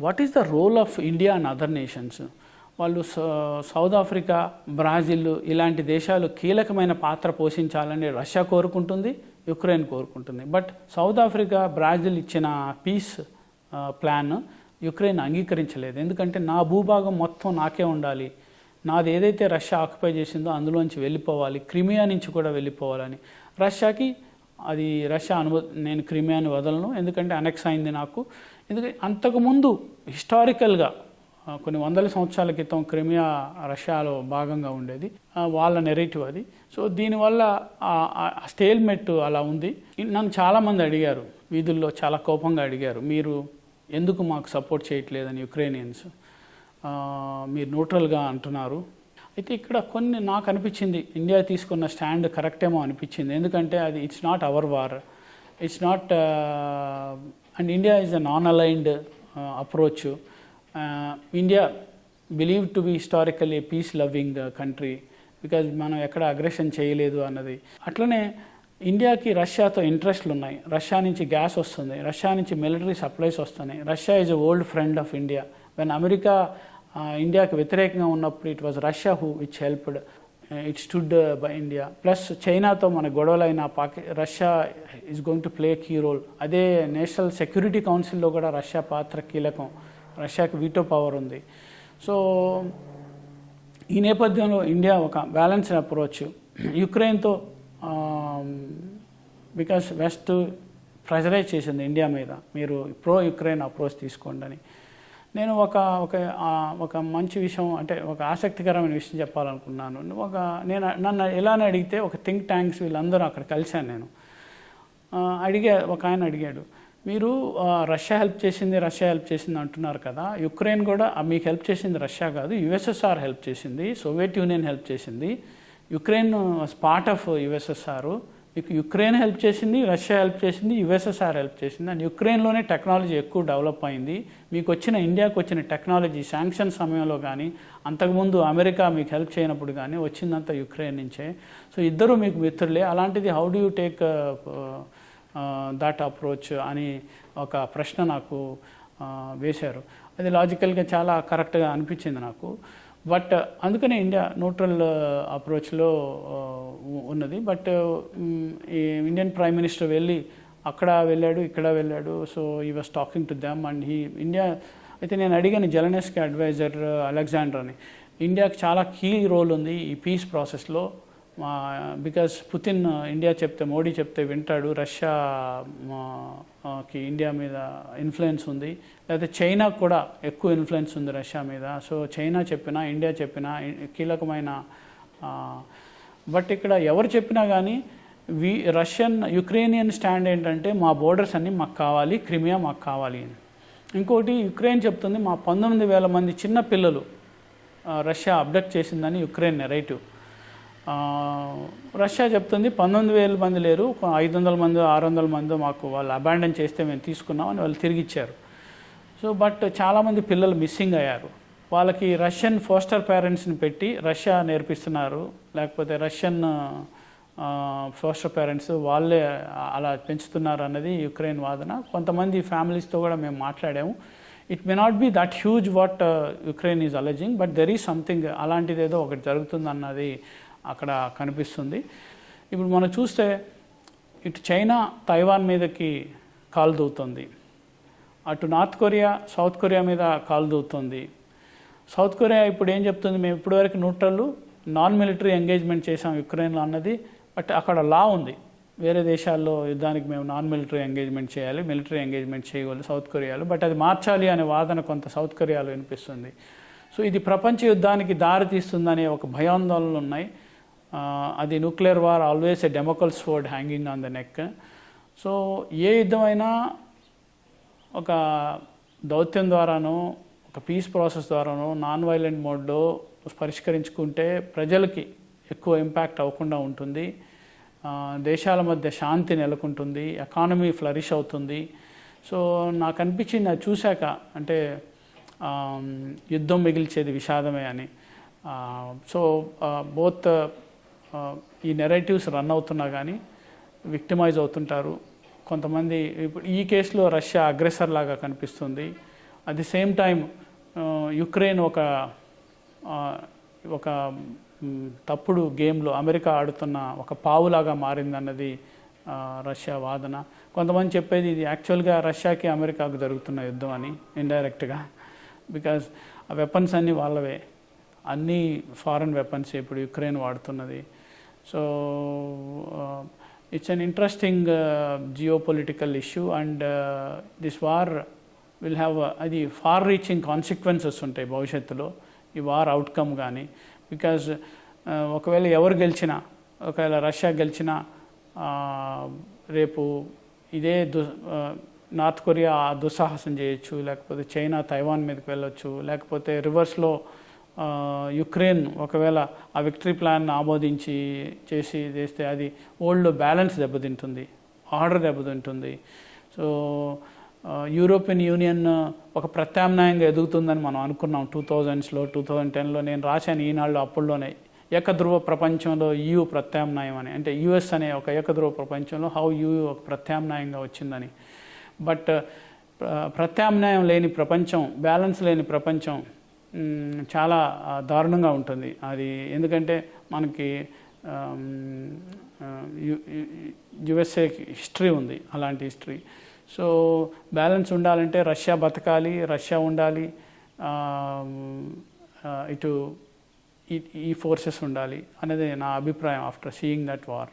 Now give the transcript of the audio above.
What is the role of India and other nations వాళ్ళు south- south Africa Brazil ఇలాంటి దేశాలు కీలకమైన పాత్ర పోషించాలని రష్యా కోరుకుంటుంది యుక్రెయిన్ కోరుకుంటుంది. బట్ సౌత్ ఆఫ్రికా బ్రాజిల్ ఇచ్చిన పీస్ ప్లాన్ యుక్రెయిన్ అంగీకరించలేదు. ఎందుకంటే నా భూభాగం మొత్తం నాకే ఉండాలి. నాది ఏదైతే రష్యా ఆక్యుపై చేసిందో అందులోంచి వెళ్ళిపోవాలి. క్రిమియా నుంచి కూడా వెళ్ళిపోవాలని. రష్యాకి అది రష్యా అనుభ నేను క్రిమియాని వదలను. ఎందుకంటే అనెక్స్ అయింది నాకు. ఎందుకంటే అంతకుముందు హిస్టారికల్గా కొన్ని వందల సంవత్సరాల క్రితం క్రిమియా రష్యాలో భాగంగా ఉండేది. వాళ్ళ నెరేటివ్ అది. సో దీనివల్ల స్టేల్మెట్ అలా ఉంది. నన్ను చాలామంది అడిగారు. వీధుల్లో చాలా కోపంగా అడిగారు. మీరు ఎందుకు మాకు సపోర్ట్ చేయట్లేదని యుక్రేనియన్స్? మీరు న్యూట్రల్గా అంటున్నారు. అయితే ఇక్కడ కొన్ని నాకు అనిపించింది. ఇండియా తీసుకున్న స్టాండ్ కరెక్ట్ ఏమో అనిపించింది. ఎందుకంటే అది it's not our war it's not and India is a non aligned approach India believe to be historically peace loving country because మనం ఎక్కడ అగ్రెషన్ చేయలేదు అన్నది. అట్లనే ఇండియాకి రష్యాతో ఇంట్రెస్ట్లు ఉన్నాయి. రష్యా నుంచి గ్యాస్ వస్తుంది. రష్యా నుంచి మిలిటరీ సప్లైస్ వస్తున్నాయి. Russia is old friend of India when America ఇండియాకి వ్యతిరేకంగా ఉన్నప్పుడు it was Russia who which helped it stood by India plus చైనాతో మన గొడవలైన పాకి Russia is going to play key role అదే నేషనల్ సెక్యూరిటీ కౌన్సిల్లో కూడా రష్యా పాత్ర కీలకం. రష్యాకి వీటో పవర్ ఉంది. సో ఈ నేపథ్యంలో ఇండియా ఒక బ్యాలెన్స్డ్ అప్రోచ్ యుక్రెయిన్తో బికాస్ వెస్ట్ ప్రెజరైజ్ చేసింది ఇండియా మీద. మీరు ప్రో యుక్రెయిన్ అప్రోచ్ తీసుకోండి అని. నేను ఒక ఒక ఒక మంచి విషయం అంటే ఒక ఆసక్తికరమైన విషయం చెప్పాలనుకున్నాను. ఒక నేను నన్ను ఎలానే అడిగితే ఒక థింక్ ట్యాంక్స్ వీళ్ళందరూ అక్కడ కలిశాను నేను. అడిగా ఒక ఆయన అడిగాడు మీరు రష్యా హెల్ప్ చేసింది రష్యా హెల్ప్ చేసింది అంటున్నారు కదా యుక్రెయిన్ కూడా మీకు హెల్ప్ చేసింది రష్యా కాదు యుఎస్ఎస్ఆర్ హెల్ప్ చేసింది సోవియట్ యూనియన్ హెల్ప్ చేసింది యుక్రెయిన్ పార్ట్ ఆఫ్ యుఎస్ఎస్ఆర్ మీకు యుక్రెయిన్ హెల్ప్ చేసింది రష్యా హెల్ప్ చేసింది యుఎస్ఎస్ఆర్ హెల్ప్ చేసింది. అండ్ యుక్రెయిన్లోనే టెక్నాలజీ ఎక్కువ డెవలప్ అయింది. మీకు వచ్చిన ఇండియాకు వచ్చిన టెక్నాలజీ శాంక్షన్ సమయంలో కానీ అంతకుముందు అమెరికా మీకు హెల్ప్ చేయనప్పుడు కానీ వచ్చిందంతా యుక్రెయిన్ నుంచే. సో ఇద్దరు మీకు మిత్రులే. అలాంటిది how do you take that approach అని ఒక ప్రశ్న నాకు వేశారు. అది లాజికల్గా చాలా కరెక్ట్గా అనిపించింది నాకు. బట్ అందుకనే ఇండియా న్యూట్రల్ అప్రోచ్లో ఉన్నది. బట్ ఈ ఇండియన్ ప్రైమ్ మినిస్టర్ వెళ్ళి అక్కడ వెళ్ళాడు ఇక్కడ వెళ్ళాడు. So he was talking to them and he India అయితే నేను అడిగాను జలనెస్కి అడ్వైజర్ అలెగ్జాండర్ అని ఇండియాకి చాలా కీ రోల్ ఉంది ఈ పీస్ ప్రాసెస్లో. బికాస్ పుతిన్ ఇండియా చెప్తే మోడీ చెప్తే వింటాడు. రష్యా కి ఇండియా మీద ఇన్ఫ్లుయెన్స్ ఉంది. లేకపోతే చైనా కూడా ఎక్కువ ఇన్ఫ్లుయెన్స్ ఉంది రష్యా మీద. సో చైనా చెప్పినా ఇండియా చెప్పినా కీలకమైన బట్ ఇక్కడ ఎవరు చెప్పినా కానీ వి రష్యన్ యుక్రేనియన్ స్టాండ్ ఏంటంటే మా బోర్డర్స్ అన్నీ మాకు కావాలి క్రిమియా మాకు కావాలి అని. ఇంకోటి యుక్రెయిన్ చెప్తుంది మా పంతొమ్మిది వేల మంది చిన్న పిల్లలు రష్యా అబ్డక్ట్ చేసిందని యుక్రెయిన్ నెరేటివ్ రష్యా చెప్తుంది పంతొమ్మిది వేల మంది లేరు ఐదు వందల మంది ఆరు వందల మంది మాకు వాళ్ళు అబాండన్ చేస్తే మేము తీసుకున్నాం అని వాళ్ళు తిరిగి ఇచ్చారు సో బట్ చాలామంది పిల్లలు మిస్సింగ్ అయ్యారు. వాళ్ళకి రష్యన్ ఫోస్టర్ పేరెంట్స్ని పెట్టి రష్యా నేర్పిస్తున్నారు. లేకపోతే రష్యన్ ఫోస్టర్ పేరెంట్స్ వాళ్ళే అలా పెంచుతున్నారు అన్నది యుక్రెయిన్ వాదన. కొంతమంది ఫ్యామిలీస్తో కూడా మేము మాట్లాడాము. It may not be that huge what Ukraine is alleging but there is something అలాంటిది ఏదో ఒకటి జరుగుతుంది అన్నది అక్కడ కనిపిస్తుంది. ఇప్పుడు మనం చూస్తే ఇటు చైనా తైవాన్ మీదకి కాలు దూవుతుంది అటు నార్త్ కొరియా సౌత్ కొరియా మీద కాలు దూవుతుంది సౌత్ కొరియా ఇప్పుడు ఏం చెప్తుంది? మేము ఇప్పటివరకు న్యూట్రల్ నాన్ మిలిటరీ ఎంగేజ్మెంట్ చేసాం యుక్రెయిన్లో అన్నది. బట్ అక్కడ లా ఉంది. వేరే దేశాల్లో యుద్ధానికి మేము నాన్ మిలిటరీ ఎంగేజ్మెంట్ చేయాలి మిలిటరీ ఎంగేజ్మెంట్ చేయగలరు సౌత్ కొరియాలో. బట్ అది మార్చాలి అనే వాదన కొంత సౌత్ కొరియాలో వినిపిస్తుంది. సో ఇది ప్రపంచ యుద్ధానికి దారి తీస్తుందనే ఒక భయాందోళనలు ఉన్నాయి. Uh, అది nuclear war always a Damocles sword hanging on the neck so ఏ యుద్ధమైనా ఒక దౌత్యం ద్వారానో ఒక పీస్ ప్రాసెస్ ద్వారానో నాన్ వైలెంట్ మోడ్లో పరిష్కరించుకుంటే ప్రజలకి ఎక్కువ ఇంపాక్ట్ అవ్వకుండా ఉంటుంది. Uh, దేశాల మధ్య శాంతి నెలకొంటుంది ఎకానమీ ఫ్లరిష్ అవుతుంది. సో నాకు అనిపించింది అది చూశాక అంటే um, యుద్ధం మిగిల్చేది విషాదమే అని. Uh, సో బోత్ ఈ నెరేటివ్స్ రన్ అవుతున్నా కానీ విక్టిమైజ్ అవుతుంటారు. కొంతమంది ఇప్పుడు ఈ కేసులో రష్యా అగ్రెసర్ లాగా కనిపిస్తుంది. At the same time Ukraine ఒక ఒక తప్పుడు గేమ్లో అమెరికా ఆడుతున్న ఒక పావులాగా మారిందన్నది రష్యా వాదన. కొంతమంది చెప్పేది ఇది యాక్చువల్గా రష్యాకి అమెరికాకు జరుగుతున్న యుద్ధం అని ఇండైరెక్ట్గా బికాజ్ ఆ వెపన్స్ అన్నీ వాళ్ళవే. అన్నీ ఫారెన్ వెపన్స్ ఇప్పుడు Ukraine వాడుతున్నది. So it's an interesting geo political issue and this war will have అది ఫార్ రీచింగ్ కాన్సిక్వెన్సెస్ ఉంటాయి భవిష్యత్తులో ఈ వార్ అవుట్కమ్ కానీ బికాజ్ ఒకవేళ ఎవరు గెలిచినా ఒకవేళ రష్యా గెలిచినా రేపు ఇదే దు నార్త్ కొరియా దుస్సాహసం చేయొచ్చు లేకపోతే చైనా తైవాన్ మీదకి వెళ్ళొచ్చు లేకపోతే రివర్స్లో యుక్రెయిన్ ఒకవేళ ఆ విక్టరీ ప్లాన్ ఆమోదించి చేసి చేస్తే అది ఓల్డ్ బ్యాలెన్స్ దెబ్బతింటుంది ఆర్డర్ దెబ్బతింటుంది. సో యూరోపియన్ యూనియన్ ఒక ప్రత్యామ్నాయంగా ఎదుగుతుందని మనం అనుకున్నాం టూ థౌజండ్స్లో టూ థౌజండ్ టెన్లో. నేను రాశాను ఈనాళ్ళు అప్పుల్లోనే ఏకధ్రువ ప్రపంచంలో యూ ప్రత్యామ్నాయం అని. అంటే యుఎస్ అనే ఒక ఏకధ్రువ ప్రపంచంలో హౌ యూ ఒక ప్రత్యామ్నాయంగా వచ్చిందని. బట్ ప్రత్యామ్నాయం లేని ప్రపంచం బ్యాలెన్స్ లేని ప్రపంచం చాలా దారుణంగా ఉంటుంది. అది ఎందుకంటే మనకి యుఎస్ఏకి హిస్టరీ ఉంది అలాంటి హిస్టరీ. సో బ్యాలెన్స్ ఉండాలంటే రష్యా బతకాలి రష్యా ఉండాలి ఇటు ఈ ఈ ఫోర్సెస్ ఉండాలి అనేది నా అభిప్రాయం ఆఫ్టర్ సీయింగ్ దట్ వార్.